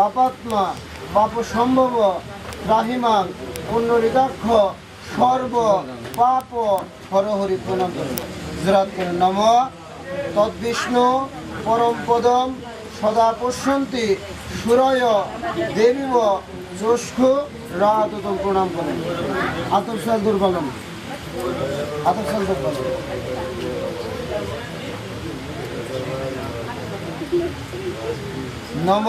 পাপাত্মা পাপ সম্ভব রাহিমাং পুণ্যরিদাক্ষ সর্ব পাপ হরহরি প্রণাম জরাত নম, তদ্বিষ্ণু পরম পদম, সদা পশ্যন্তি, সুরয়, দেবীব চক্ষু রাততম প্রণাম করেন। আতরসাল দুর্বলম আতরসাল দুর্বলম নম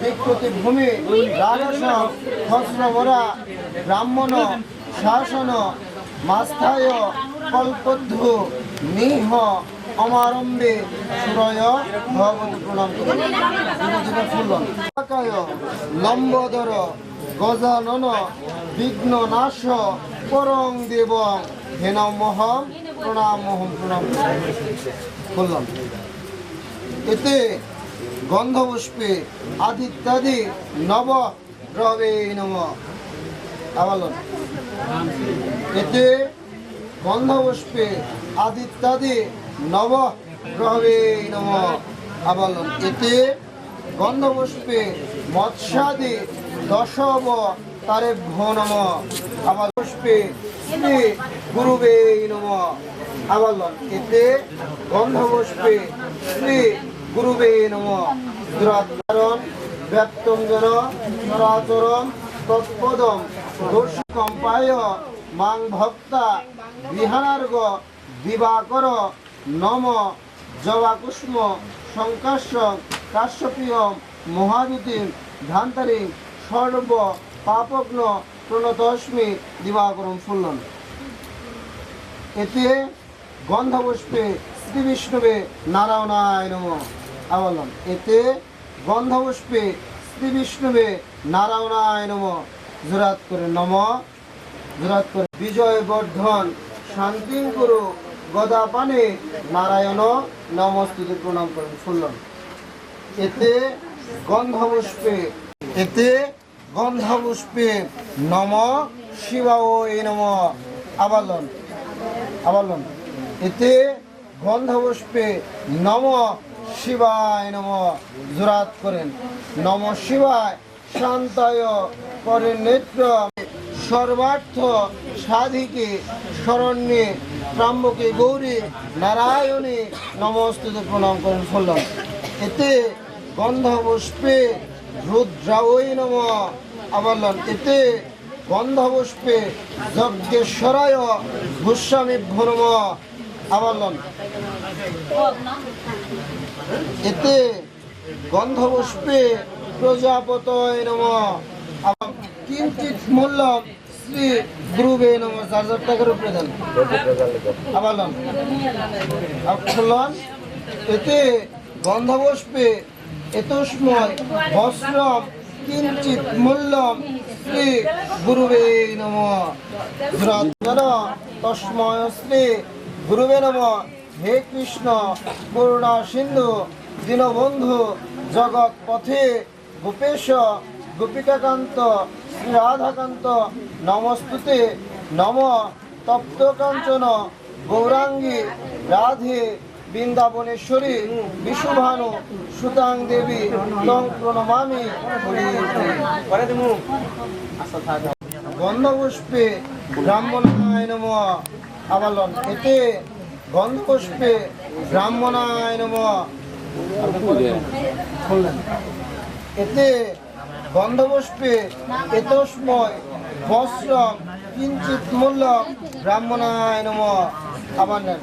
বিকৃতি ভূমি রাজস ফসলমরা ব্রাহ্মণ, শাসন, মাস্থায় কল্পদ্ধু নিহ, অমারম্ভে, সুরয়, ভগবতী প্রণাম করি। ফুলন লম্বদর, গজানন বিঘ্ন নাশ পরং দেব হেনমহম প্রণাম। বললাম। এতে গন্ধপুষ্পে আদিত্যাদি নব রবে নম এতে গন্ধপুষ্পে আদিত্যাদি নব রবে নম। আবালন। এতে গন্ধপুষ্পে মৎস্যাদি দশব তারে ভো নম। আবার পুষ্পে গুরুবে নম। আবালন। এতে গন্ধপুষ্পে শ্রী গুরুবে নম। দুরাচরণ ব্যক্তম জন চরাচরম তৎপদম দোষকম্পায় মাং ভক্তা বিহানার্গ দিবাকর, নম, জবাকুষ্ম শঙ্কাশ্য কাশ্যপীয়ম মহাদুতিম ধান্তারিং, সর্ব, পাপগ্ন, প্রণতস্মি, দিবাকরম ফুল্লন। এতে গন্ধপুষ্পে শ্রী বিষ্ণুবে নারায়ণায় নম। আবলন এতে গন্ধপুষ্পে শ্রী বিষ্ণুবে নারায়ণায় নম। জোরাত করে নম। জোরাত করে বিজয় বর্ধন শান্তি করু গদা পানে নারায়ণ নমস্তুতি প্রণাম করেন ফুল্লন এতে গন্ধপুষ্পে এতে গন্ধপুষ্পে নম। শিবায় নম। আবালন আবালন। এতে গন্ধপুষ্পে নম। শিবায় নম, জোরাত করেন। নম শিবায়, শান্তায় করেন নেত্র। সর্বার্থ সাধিকে শরণ্যে ত্রাম্বকে গৌরী নারায়ণে নমস্তুতে প্রণাম করেন ফলন এতে গন্ধপুষ্পে রুদ্রাওই নম আবলন এতে গন্ধপুষ্পে যজ্ঞেশ্বরায় ভূস্বামী নম আবলন এতে প্রজাপতয় নম। আবার কিঞ্চিত মূল্য শ্রী গুরুবে নম চার হাজার টাকার উপরে দেন। আফলন এতে গন্ধপুষ্পে এতস্ময় বস্ত্রম কিঞ্চিত মূল্যম শ্রী গুরুবে নম। তস্ময় শ্রী গুরুবে নম। হে কৃষ্ণ, করুণা সিন্ধু, দীনবন্ধু জগৎ পথে গোপেশ, গোপিকাকান্ত শ্রী রাধাকান্ত নমস্তুতে নম তপ্তকাঞ্চন গৌরাঙ্গী, রাধে, বৃন্দাবনেশ্বরী, বিশুভানু, সুতাং দেবী, তং প্রণমামি গন্ধপুষ্পে ব্রাহ্মণায় নম। আবালন এতে গন্ধপুষ্পে ব্রাহ্মণায় নম। এতে গন্ধপুষ্পে এতস্ময় বস্ত্রম কিঞ্চিত মূল্য ব্রাহ্মণায় নম। আবার নেন।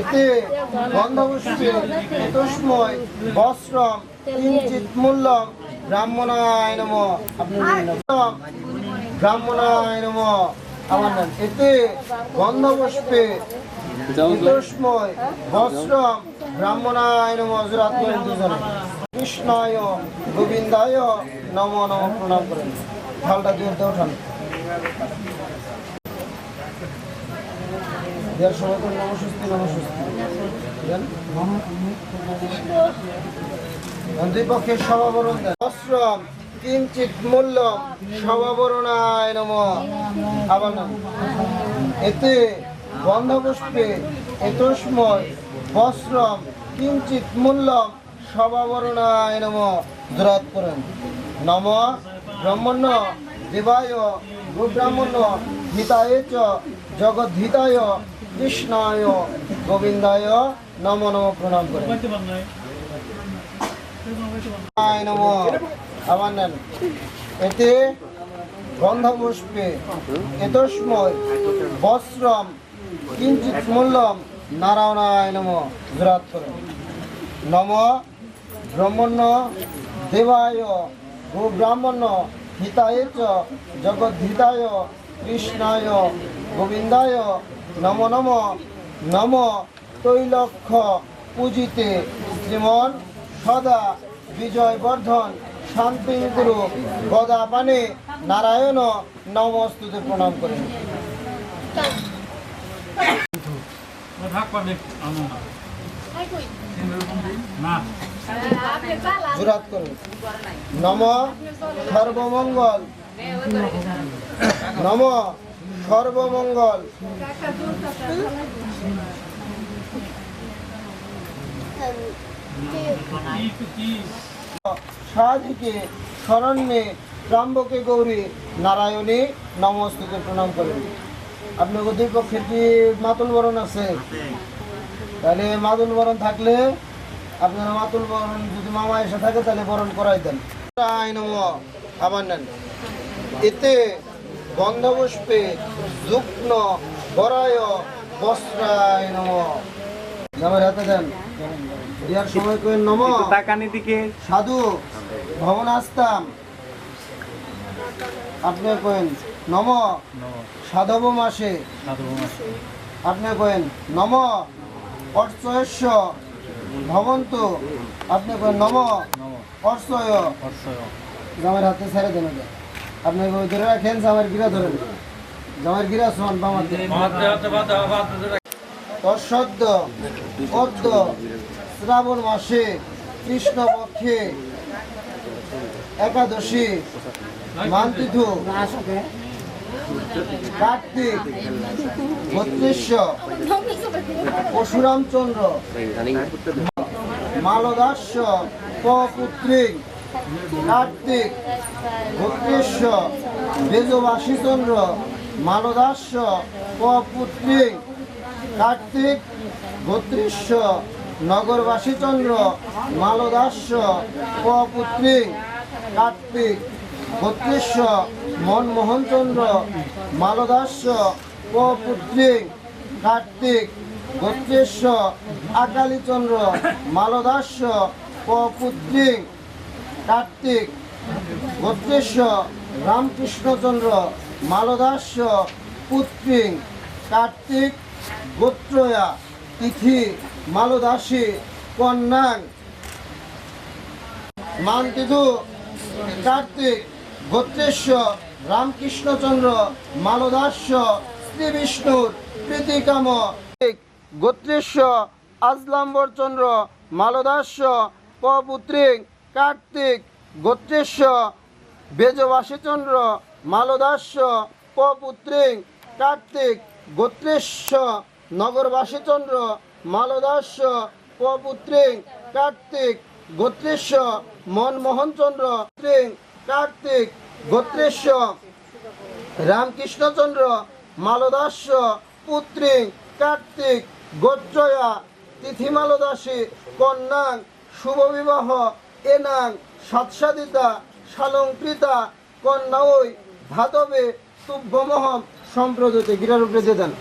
এতে গন্ধপুষ্পে এতস্ময় বস্ত্রম কিঞ্চিত মূল্য ব্রাহ্মণায় নম। আপনি ব্রাহ্মণায় নম। আবার নেন। এতে গন্ধপুষ্পে এতস্ময় বস্ত্রম ব্রাহ্মণায় নম জোরাত দুজনে। কৃষ্ণায় গোবিন্দায় নম নম প্রণাম করেন। ঢালটা দিয়ে দেন। অশ্রম কিঞ্চিত মূল্য সমাবরণায় এতে গন্ধপুষ্পে এতস্ময়, বস্ত্রম কিঞ্চিত মূল্যম সবাবরণায় নম। জোরাত করেন। নম ব্রহ্মণ্য দেবায় গোব্রাহ্মণ্য হিতায় চ, জগদ্ধিতায়, কৃষ্ণায়, গোবিন্দায় নম নম প্রণাম করেন এতে গন্ধপুষ্পে এতস্ময়, বস্ত্রম কিঞ্চিত মূল্যম নারায়ণায় নম জোরাত করেন নম ব্রহ্মণ্য দেবায়, গো হিতায় চ জগদ্ধিতায় কৃষ্ণায়, গোবিন্দায়, নম নম নম তৈলক্ষ পূজিতে শ্রীমন সদা বিজয় বর্ধন শান্তি গুরু গদা পানে নারায়ণ নমস্তুতে প্রণাম করেন ভাগ পাবে না জুরাত করুন নম সর্বমঙ্গল। নম সর্বমঙ্গল। কি কি সাধিকে শরণ্যে ত্রাম্বকে গৌরী নারায়ণী নমস্তুতে প্রণাম করেন। আপনার দুই পক্ষের কি মাতুল বরণ আছে? তাহলে মাতুল বরণ থাকলে আপনারা মাতুল বরণ যদি মামা এসে থাকে তাহলে বরণ করাই দেন। আবার নেন। এতে গন্ধপুষ্পে যুগ্ন বরায় বস্ত্রায় নম। আমার হাতে দেন। দেওয়ার সময় কেন নম? তাকানি দিকে। সাধু ভবন আসতাম আপনি কেন নম। সাধব মাসে। আপনি কেন নম। অর্চয়স্য। ভবন্ত। আপনি কেন নম। অর্চয়। জামার হাতে ছেড়ে দেন। আপনি ধরে রাখেন জামার গিরা ধরেন জামার গিরা সমান বামাতে অদ্য শ্রাবণ মাসে কৃষ্ণপক্ষে একাদশী মান্তিথু কার্তিক বত্রিশ পশুরামচন্দ্র মালদাস্য পুত্রী কার্তিক বত্রিশ বেজবাসীচন্দ্র মালদাস্য পুত্রী কার্তিক বত্রিশ নগরবাসীচন্দ্র মালদাস্য পুত্রী কার্তিক বত্রিশ মনমোহনচন্দ্র মালদাস্য পুত্রী কার্তিক বত্রিশ আকালীচন্দ্র মালদাস্য পুত্রী কার্তিক বত্রিশ রামকৃষ্ণচন্দ্র, মালদাস্য, পুত্রী, কার্তিক, গোত্রয়া, তিথি, মালদাসী, কন্যাং, মান্তিদু, কার্তিক, গোত্রেশ্ব রামকৃষ্ণচন্দ্র মালদাস্য শ্রী বিষ্ণুর প্রীতিকাম। গোত্রেশ্ব আজলাম্বরচন্দ্র মালদাস্য পপুত্রী কার্তিক গোত্রেশ্ব বেজবাসীচন্দ্র মালদাস্য পপুত্রী কার্তিক গোত্রেশ্ব নগরবাসীচন্দ্র মালদাস্য পপুত্রী কার্তিক গোত্রেশ্ব মনমোহনচন্দ্র কার্তিক গোত্রেশ্ব, রামকৃষ্ণচন্দ্র, মালদাস্য, পুত্রী, কার্তিক, গোত্রয়া তিথি মালদাসী কন্যাং, শুভবিবাহ, এনাং সৎসাদিতা সালংকৃতা কন্যা ওই ভাদবে, তুভ্যমহম সম্প্রদতে গিরার উপরে দিয়ে দেন।